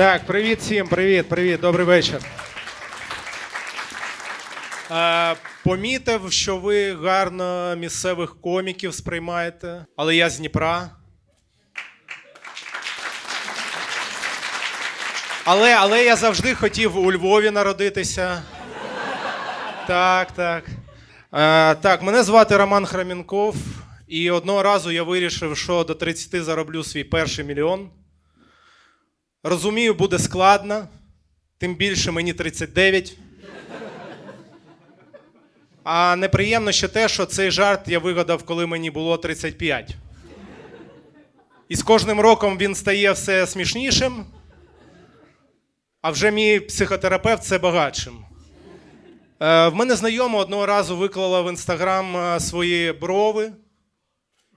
Так, привіт всім, привіт, привіт, добрий вечір. Помітив, що ви гарно місцевих коміків сприймаєте, але я з Дніпра. Але, але я завжди хотів у Львові народитися. Так, так. Е, так, мене звати Роман Храмінков, і одного разу я вирішив, що до 30 зароблю свій перший мільйон. Розумію, буде складно, тим більше мені 39. А неприємно ще те, що цей жарт я вигадав, коли мені було 35. І з кожним роком він стає все смішнішим, а вже мій психотерапевт це багатшим. Е, в мене знайома одного разу виклала в інстаграм е, свої брови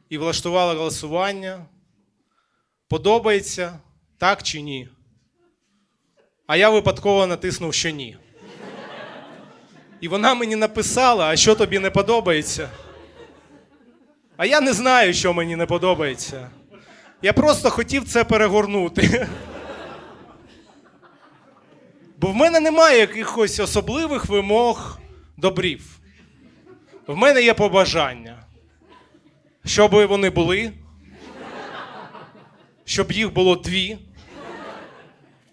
і влаштувала голосування. Подобається, так чи ні? А я випадково натиснув, що ні. І вона мені написала, а що тобі не подобається? А я не знаю, що мені не подобається. Я просто хотів це перегорнути. Бо в мене немає якихось особливих вимог до брів. В мене є побажання, щоб вони були, щоб їх було дві,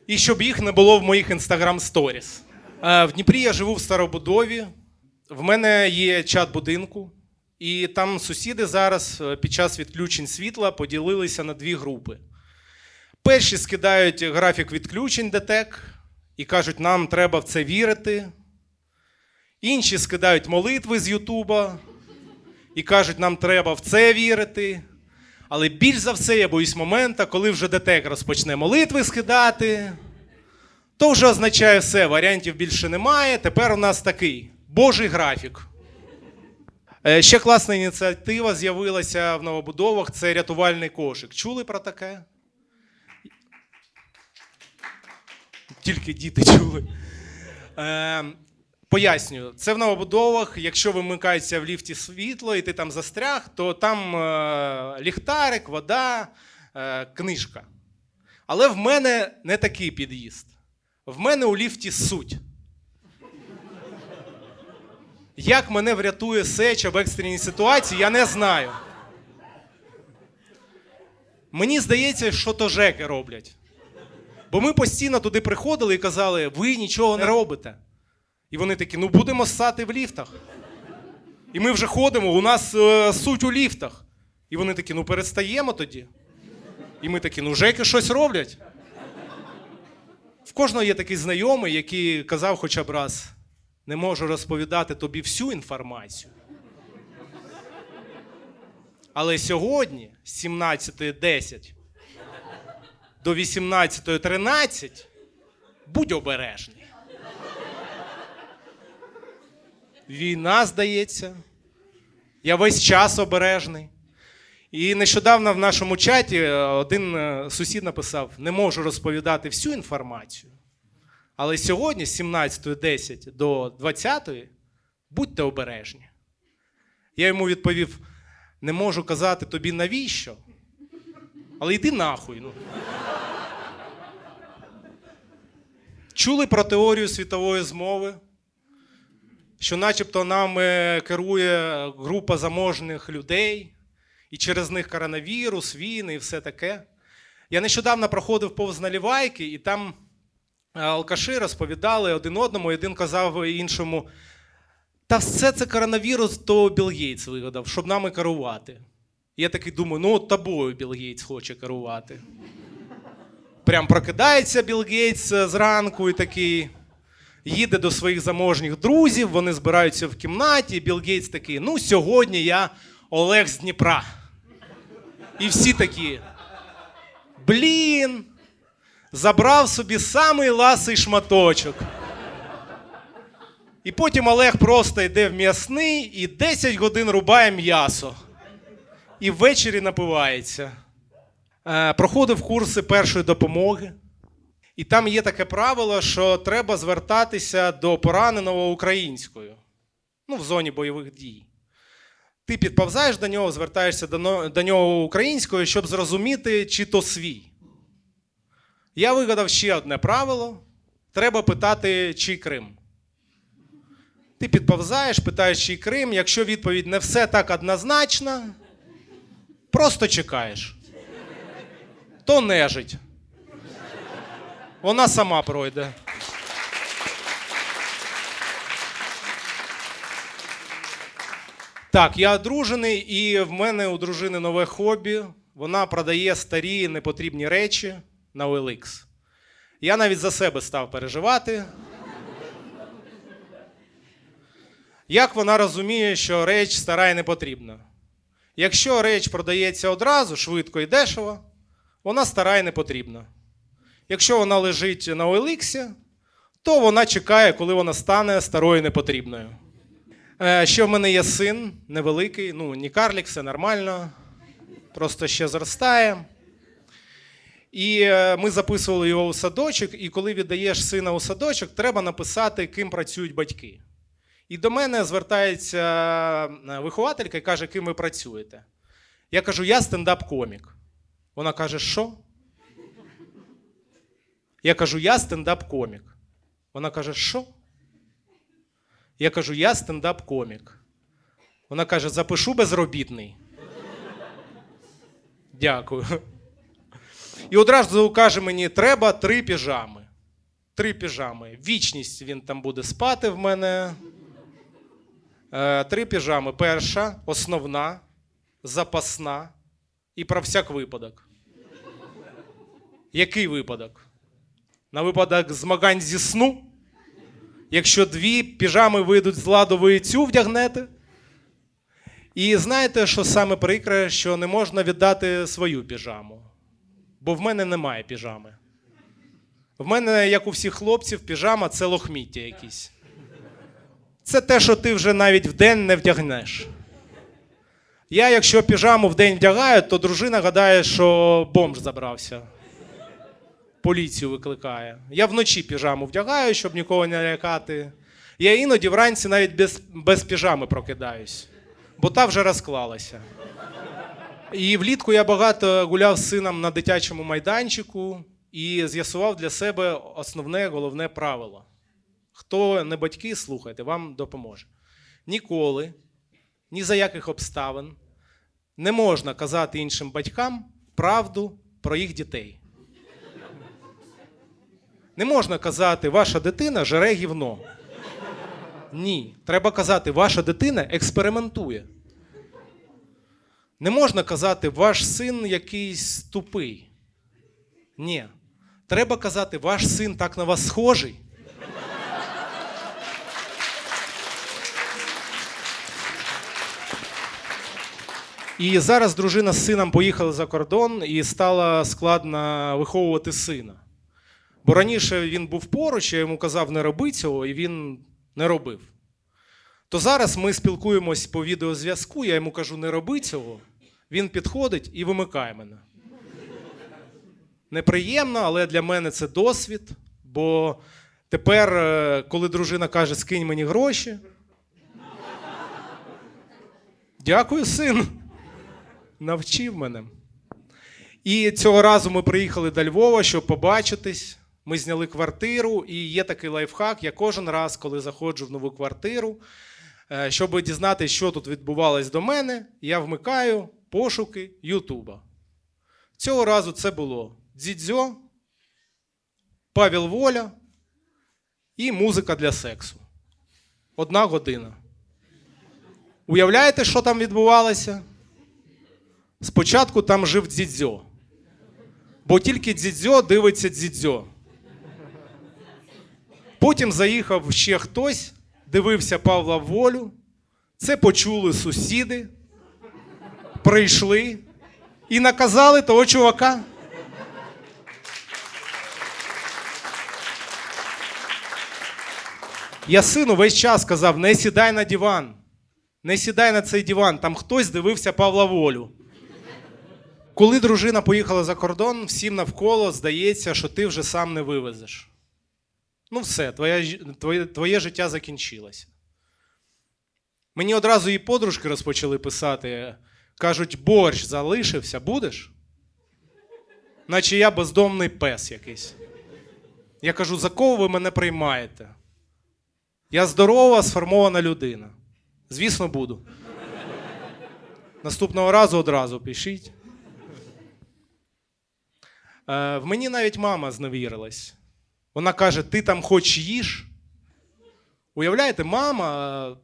і щоб їх не було в моїх інстаграм сторіс. Е, В Дніпрі я живу в старобудові. В мене є чат будинку, і там сусіди зараз е, під час відключень світла поділилися на дві групи. Перші скидають графік відключень ДТЕК і кажуть, нам треба в це вірити. Інші скидають молитви з Ютуба і кажуть, нам треба в це вірити. Але більш за все я боюсь моменту, коли вже ДТЕК розпочне молитви скидати. То вже означає все, варіантів більше немає. Тепер у нас такий Божий графік. Е, Ще класна ініціатива з'явилася в новобудовах це рятувальний кошик. Чули про таке? Тільки діти чули. Е, пояснюю, це в новобудовах. Якщо вимикається в ліфті світло і ти там застряг, то там е, ліхтарик, вода, е, книжка. Але в мене не такий під'їзд. В мене у ліфті суть. Як мене врятує сеча в екстреній ситуації, я не знаю. Мені здається, що то жеки роблять. Бо ми постійно туди приходили і казали, ви нічого не робите. І вони такі, ну будемо ссати в ліфтах. І ми вже ходимо, у нас е, суть у ліфтах. І вони такі, ну перестаємо тоді. І ми такі, ну жеки щось роблять. В кожного є такий знайомий, який казав хоча б раз: не можу розповідати тобі всю інформацію. Але сьогодні, з 17.10 до 18.13, будь обережний. Війна, здається. Я весь час обережний. І нещодавно в нашому чаті е, один е, сусід написав: не можу розповідати всю інформацію. Але сьогодні, з 17.10 до 20.00, будьте обережні. Я йому відповів: не можу казати тобі навіщо, але йди нахуй. Ну. Чули про теорію світової змови? Що начебто нами керує група заможних людей, і через них коронавірус, війни і все таке. Я нещодавно проходив повз налівайки, і там е, алкаші розповідали один одному, один казав іншому: та все це коронавірус, то Білл Гейтс вигадав, щоб нами керувати. Я такий думаю, ну от тобою Білл Гейтс хоче керувати. Прям прокидається Білл Гейтс е, зранку і такий. Їде до своїх заможніх друзів, вони збираються в кімнаті. і Білл Гейтс такий: ну, сьогодні я Олег з Дніпра. І всі такі. Блін. Забрав собі самий ласий шматочок. І потім Олег просто йде в м'ясний і 10 годин рубає м'ясо. І ввечері напивається. Е, проходив курси першої допомоги. І там є таке правило, що треба звертатися до пораненого українською. Ну, в зоні бойових дій. Ти підповзаєш до нього, звертаєшся до, нього українською, щоб зрозуміти, чи то свій. Я вигадав ще одне правило: треба питати, чий Крим. Ти підповзаєш, питаєш, чий Крим. Якщо відповідь не все так однозначно, просто чекаєш. То нежить. Вона сама пройде. Так, я одружений, і в мене у дружини нове хобі. Вона продає старі непотрібні речі на OLX. Я навіть за себе став переживати. Як вона розуміє, що реч стара і не потрібна? Якщо реч продається одразу, швидко і дешево, вона стара і не потрібна. Якщо вона лежить на OLX, то вона чекає, коли вона стане старою непотрібною. Е, Ще в мене є син невеликий, ну, не карлік, все нормально, просто ще зростає. І е, ми записували його у садочок, і коли віддаєш сина у садочок, треба написати, ким працюють батьки. І до мене звертається е, вихователька і каже, ким ви працюєте. Я кажу, я стендап-комік. Вона каже, що? Я кажу, я стендап-комік. Вона каже, що? Я кажу, я стендап-комік. Вона каже, запишу безробітний. Дякую. І одразу каже мені, треба три піжами. Три піжами. Вічність він там буде спати в мене. Е, Три піжами. Перша, основна, запасна і про всяк випадок. Який випадок? На випадок змагань зі сну? Якщо дві піжами вийдуть з ладу, ви цю вдягнете. І знаєте, що саме прикре, що не можна віддати свою піжаму. Бо в мене немає піжами. В мене, як у всіх хлопців, піжама це лохміття якісь. Це те, що ти вже навіть вдень не вдягнеш. Я, якщо піжаму вдень вдягаю, то дружина гадає, що бомж забрався. Поліцію викликає. Я вночі піжаму вдягаю, щоб нікого не лякати. Я іноді вранці навіть без, без піжами прокидаюсь, бо та вже розклалася. І влітку я багато гуляв з сином на дитячому майданчику і з'ясував для себе основне головне правило. Хто не батьки, слухайте, вам допоможе. Ніколи, ні за яких обставин не можна казати іншим батькам правду про їх дітей. Не можна казати, ваша дитина жере гівно. Ні. Треба казати, ваша дитина експериментує. Не можна казати, ваш син якийсь тупий. Ні. Треба казати, ваш син так на вас схожий. І зараз дружина з сином поїхала за кордон і стало складно виховувати сина. Бо раніше він був поруч, я йому казав, не роби цього, і він не робив. То зараз ми спілкуємось по відеозв'язку, я йому кажу, не роби цього. Він підходить і вимикає мене. Неприємно, але для мене це досвід. Бо тепер, е, коли дружина каже, скинь мені гроші. Дякую, син. Навчив мене. І цього разу ми приїхали до Львова, щоб побачитись. Ми зняли квартиру, і є такий лайфхак. Я кожен раз, коли заходжу в нову квартиру, е, щоб дізнатися, що тут відбувалось до мене, я вмикаю пошуки Ютуба. Цього разу це було Дзідзьо, Павел Воля і музика для сексу. Одна година. Уявляєте, що там відбувалося? Спочатку там жив Дзідзьо. Бо тільки Дзідзьо дивиться Дзідзьо. Потім заїхав ще хтось, дивився Павла Волю. Це почули сусіди, прийшли і наказали того чувака. Я сину весь час казав: не сідай на диван, не сідай на цей диван, там хтось дивився Павла Волю. Коли дружина поїхала за кордон, всім навколо здається, що ти вже сам не вивезеш. Ну, все, твоє, твоє, твоє життя закінчилося. Мені одразу її подружки розпочали писати. Кажуть, борщ залишився, будеш? наче я бездомний пес якийсь. Я кажу, за кого ви мене приймаєте? Я здорова, сформована людина. Звісно, буду. Наступного разу одразу пишіть. Е, в мені навіть мама зневірилась. Вона каже: ти там хоч їж. Уявляєте, мама е,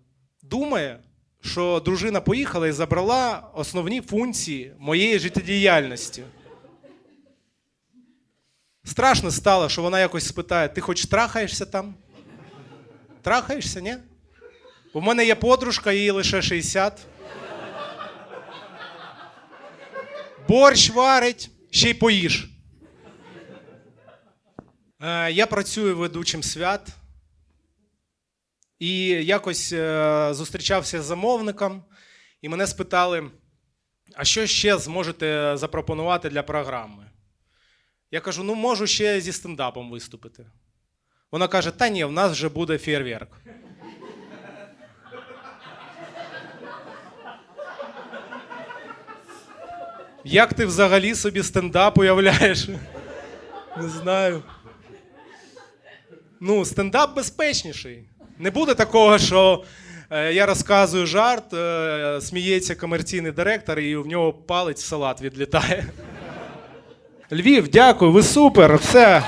думає, що дружина поїхала і забрала основні функції моєї життєдіяльності. Страшно стало, що вона якось спитає: ти хоч трахаєшся там? Трахаєшся, ні? У мене є подружка, їй лише 60. Борщ варить, ще й поїж. Е, Я працюю ведучим свят. І якось е, зустрічався з замовником, і мене спитали, а що ще зможете запропонувати для програми? Я кажу: ну можу ще зі стендапом виступити. Вона каже: та ні, в нас вже буде фейерверк. Як ти взагалі собі стендап уявляєш? Не знаю. Ну, стендап безпечніший. Не буде такого, що е, я розказую жарт, е, сміється комерційний директор, і в нього палець салат відлітає. Львів, дякую, ви супер. Все.